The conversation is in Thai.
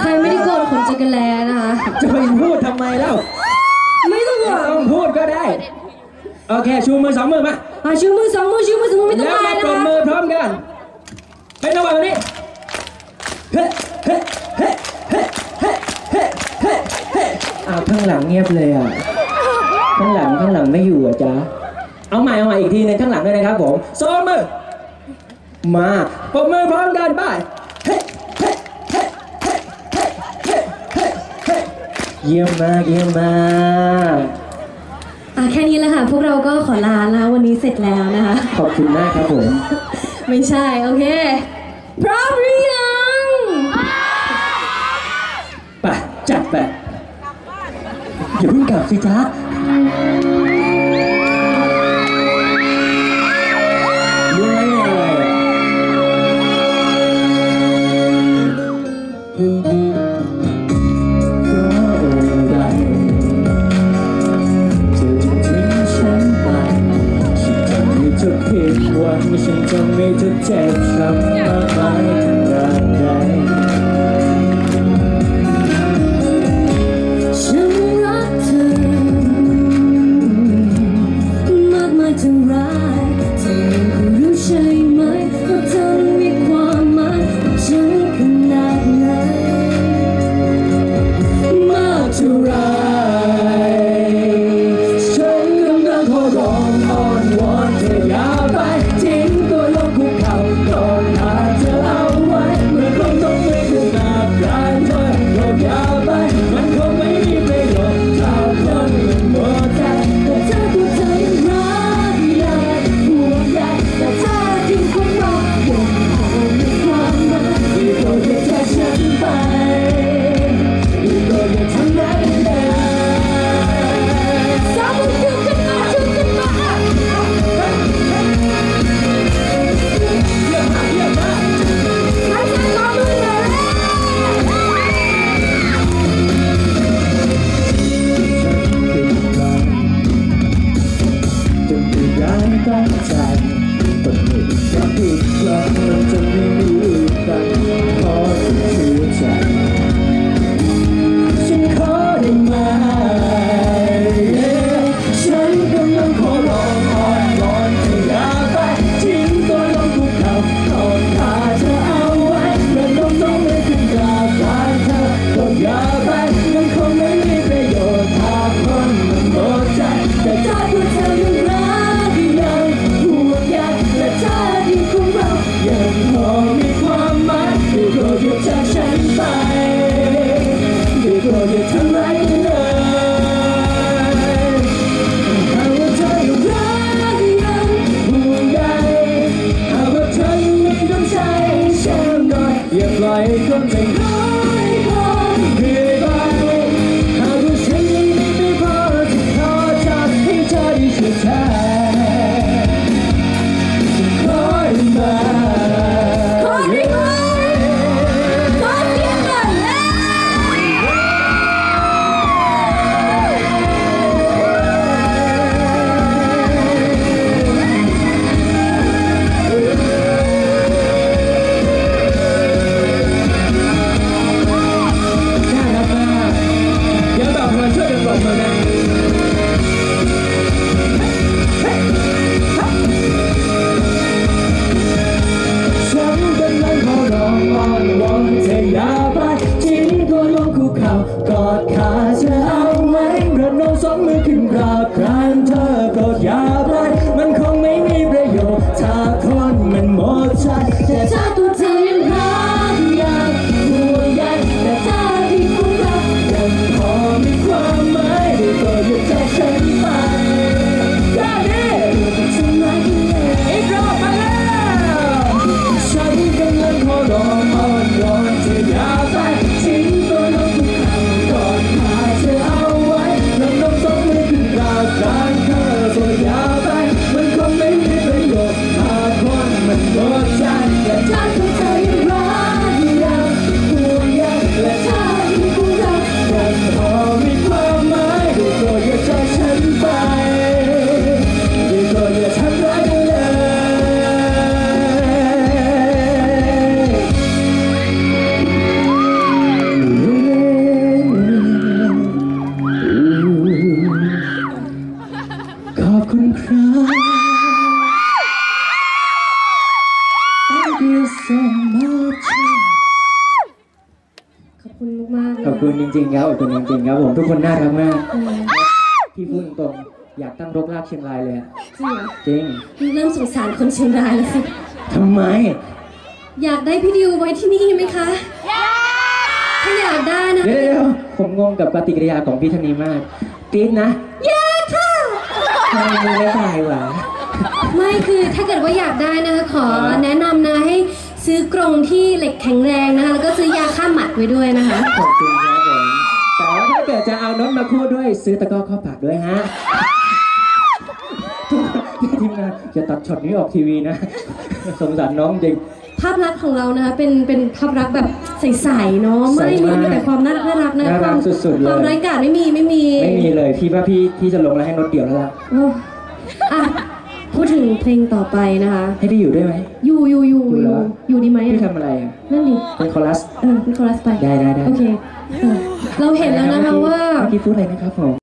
ใครไม่ได้โกนขนจักรแลนะคะ จะไปพูดทำไมเล่าไม่ต้องห่วไม่งต้องพูดก็ได้ โอเค ชูมือสองมือมาอะชูมือสองมือชูมือสองมือไม่ต้องแล้วอามายนะปรบคะมือพร้อมกันเป็นจังหวะแบบนี้เฮ้เฮ้เฮ้เฮ้เฮ้เฮ้เฮ้เฮ้อ้าวข้างหลังเงียบเลยอะข้างหลังข้างหลังไม่อยู่อะจ๊ะเอาใหม่เอาใหม่อีกทีหนึงข้างหลังด้วยนะครับผมโซนมือมาปรบมือพร้อมกันไป เยี่ยมมาก เยี่ยมมาก อะแค่นี้แหละค่ะ พวกเราก็ขอลาแล้ววันนี้เสร็จแล้วนะคะ ขอบคุณมากครับผม ไม่ใช่ โอเค พร้อมหรือยังไปจัดไปอย่าเพิ่งกลับสิจ๊ะยังไงอะไรเพ เธอเจ็บช้ำมากมายขนาดไหนฉันรักเธอมากมายเท่าไร Don't be down, don't try me But maybe some people are to me ริงๆครับขอบคุณจริงๆครับผมทุกคนน่ารักมากอืมพี่พูดตรงๆอยากตั้งรกรากเชียงรายเลยอะจริงเหรอจริงเริ่มสงสารคนเชียงรายแล้วค่ะทำไม อยากได้พี่ดิวไว้ที่นี่ไหมคะ ถ้าอยากได้นะ เดี๋ยวๆผมงงกับปฏิกิริยาของพี่ธนีมากกรี๊ดนะอยากค่ะทำไมมึงไม่ได้หวะ ไม่คือถ้าเกิดว่าอยากได้นะคะขอแนะนำนะให้ ซื้อกรงที่เหล็กแข็งแรงนะคะ แล้วก็ซื้อยาฆ่าหมัดไว้ด้วยนะคะขอบคุณครับผมแต่ว่าถ้าเกิดจะเอาน้องมาคู่ด้วยซื้อตะกร้อข้อปากด้วยฮะทุกคนที่ทีมงานอย่าตัดช็อตนี้ออกทีวีนะ สงสารน้องจริง ภาพลักษณ์ของเรานะคะเป็นเป็นภาพลักษณ์แบบใสๆเนาะใสไม่มากมีแต่ความน่ารักน่ารักนะน่ารักความสุดๆเลย ความไร้กาจไม่มีไม่มี ไม่มีเลยพี่ว่าพี่พี่จะลงแล้วให้นดเดี่ยวแล้วล่ะ โอ้อะพูด ถึงเพลงต่อไปนะคะ ให้พี่อยู่ด้วยไหม อยู่อยู่อยู่อยู่อเหรยู่ออยู่ดีไหมพี่อะทำอะไรอะนั่นดิเป็นคอรัส เออเป็นคอรัสไปได้ได้ได้ โอเคเออเราเห็นแล้วนะคะว่า เมื่อกี้พูดอะไรนะครับผม